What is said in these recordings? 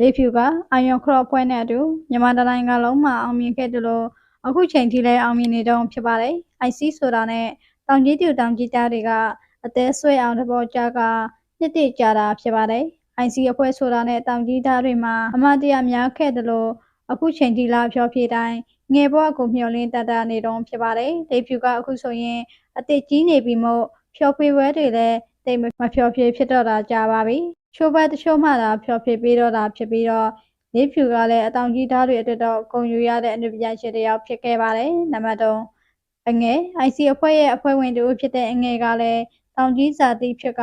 လေးဖြူကအာယွန်ခရော့ပွဲနဲ့အတူမြန်မာတိုင်းနိုင်ငံလုံးမှာအောင်မြင်ခဲ့တယ်လို့အခုချိန်ထိလည်းအောင်မြင်နေတော့ဖြစ်ပါတယ်။ IC ဆိုတာနဲ့တောင်ကြီးတူတောင်ကြီးသားတွေကအသေးဆွဲအောင်တဘောကြကနှစ်တည်ကြတာဖြစ်ပါတယ်။ IC အဖွဲ့ဆိုတာနဲ့တောင်ကြီးသားတွေမှာအမတ်တရားများခဲ့တယ်လို့အခုချိန်ထိလာဖြောပြတိုင်းငယ်ဘဝကိုမျှော်လင့်တတ်တာနေတော့ဖြစ်ပါတယ်။လေးဖြူကအခုဆိုရင်အသက်ကြီးနေပြီမို့ဖြောပြပွဲတွေလည်းတိတ်မဖြောပြဖြစ်တော့တာကြာပါပြီ။ ချိုးပတ်တချို့မှသာဖြောပြပေးတော့တာဖြစ်ပြီးတော့လေးဖြူကလည်းအတောင်ကြီးသားတွေအတွက်တော့ဂုံယူရတဲ့အနုပညာရှင်တစ်ယောက်ဖြစ်ခဲ့ပါတယ်။နံပါတ်3အငယ် IC အဖွဲ့ရဲ့အဖွဲ့ဝင်တူဖြစ်တဲ့အငယ်ကလည်းတောင်ကြီးဇာတိဖြစ်က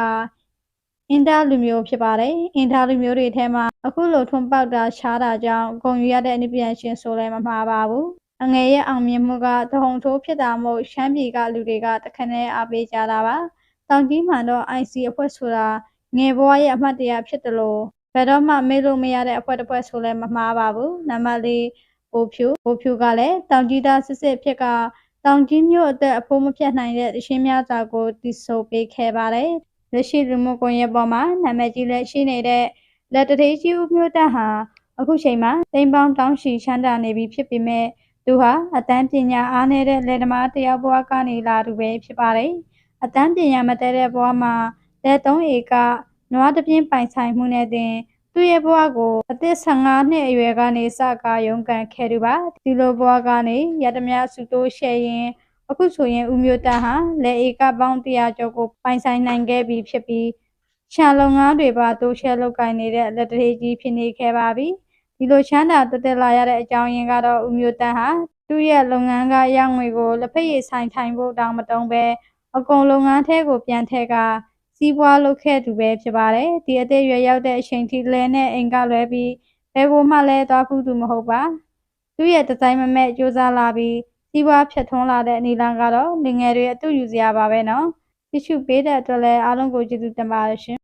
အင်တာလူမျိုးဖြစ်ပါတယ်။အင်တာလူမျိုးတွေထဲမှာအခုလိုထွန်းပေါက်တာရှားတာကြောင့်ဂုံယူရတဲ့အနုပညာရှင်ဆိုလည်းမမှားပါဘူး။အငယ်ရဲ့အောင်မြင်မှုကတဟုန်ထိုးဖြစ်တာမို့ရှမ်းပြည်ကလူတွေကတခနဲ့အားပေးကြတာပါ။တောင်ကြီးမှတော့ IC အဖွဲ့ဆိုတာ ငယ်ဘဝရဲ့အမှတ်တရဖြစ်တယ်လို့ဘယ်တော့မှမေ့လို့မရတဲ့အဖွဲ့တစ်ဖွဲ့ဆိုလည်းမမှားပါဘူး။နံပါတ်၄ဘိုးဖြူဘိုးဖြူကလည်းတောင်ကြီးသားစစ်စစ်ဖြစ်ကတောင်ကြီးမြို့အသက်အဖိုးမဖြတ်နိုင်တဲ့တခြင်းများစွာကိုတည်ဆိုပေးခဲ့ပါတယ်။လက်ရှိလူမှုကွန်ရက်ပေါ်မှာနာမည်ကြီးလက်ရှိနေတဲ့လက်တထေးကြီးဦးမျိုးတက်ဟာအခုချိန်မှာတိမ်ပေါင်းတောင်းရှိချမ်းသာနေပြီဖြစ်ပေမဲ့သူဟာအတန်းပညာအားနည်းတဲ့လက်သမားတယောက်ဘဝကနေလာသူပဲဖြစ်ပါတယ်။အတန်းပညာမတည့်တဲ့ဘဝမှာ လက်သုံးဧကနွားတပြင်းပိုင်ဆိုင်မှုနဲ့တင်သူ့ရဲ့ဘဝကိုအသက်15နှစ်အရွယ်ကနေစကားရုန်းကန်ခဲ့သူပါဒီလိုဘဝကနေရတမယစုတိုးရှယ်ရင်အခုဆိုရင်ဦးမျိုးတန်းဟာလက်ဧကပေါင်း100ကျော်ကိုပိုင်ဆိုင်နိုင်ခဲ့ပြီဖြစ်ပြီးရှာလုံငါးတွေပါတိုးရှယ်လုပ်ကိုင်နေတဲ့လက်တထေးကြီးဖြစ်နေခဲ့ပါပြီဒီလိုချမ်းသာတက်တက်လာရတဲ့အကြောင်းရင်းကတော့ဦးမျိုးတန်းဟာသူ့ရဲ့လုပ်ငန်းကရငွေကိုလက်ဖက်ရည်ဆိုင်ထိုင်ဖို့တောင်းမတုံးပဲအကုန်လုပ်ငန်းထဲကိုပြန်ထည့်က စီးပွားလုပ်ခဲ့သူပဲဖြစ်ပါတယ်ဒီအသေးရွယ်ရောက်တဲ့အချိန်ထိလဲနဲ့အိမ်ကလွဲပြီးဘယ်ကိုမှလဲသွားဘူးသူမဟုတ်ပါသူ့ရဲ့ဒီဇိုင်းမမဲ့စူးစမ်းလာပြီးစီးပွားဖြတ်ထွန်းလာတဲ့အနေလမ်းကတော့လူငယ်တွေအတူယူစရာပါပဲနော်ကြည့်ရှုပေးတဲ့အတွက်လည်းအားလုံးကိုကျေးဇူးတင်ပါတယ်ရှင်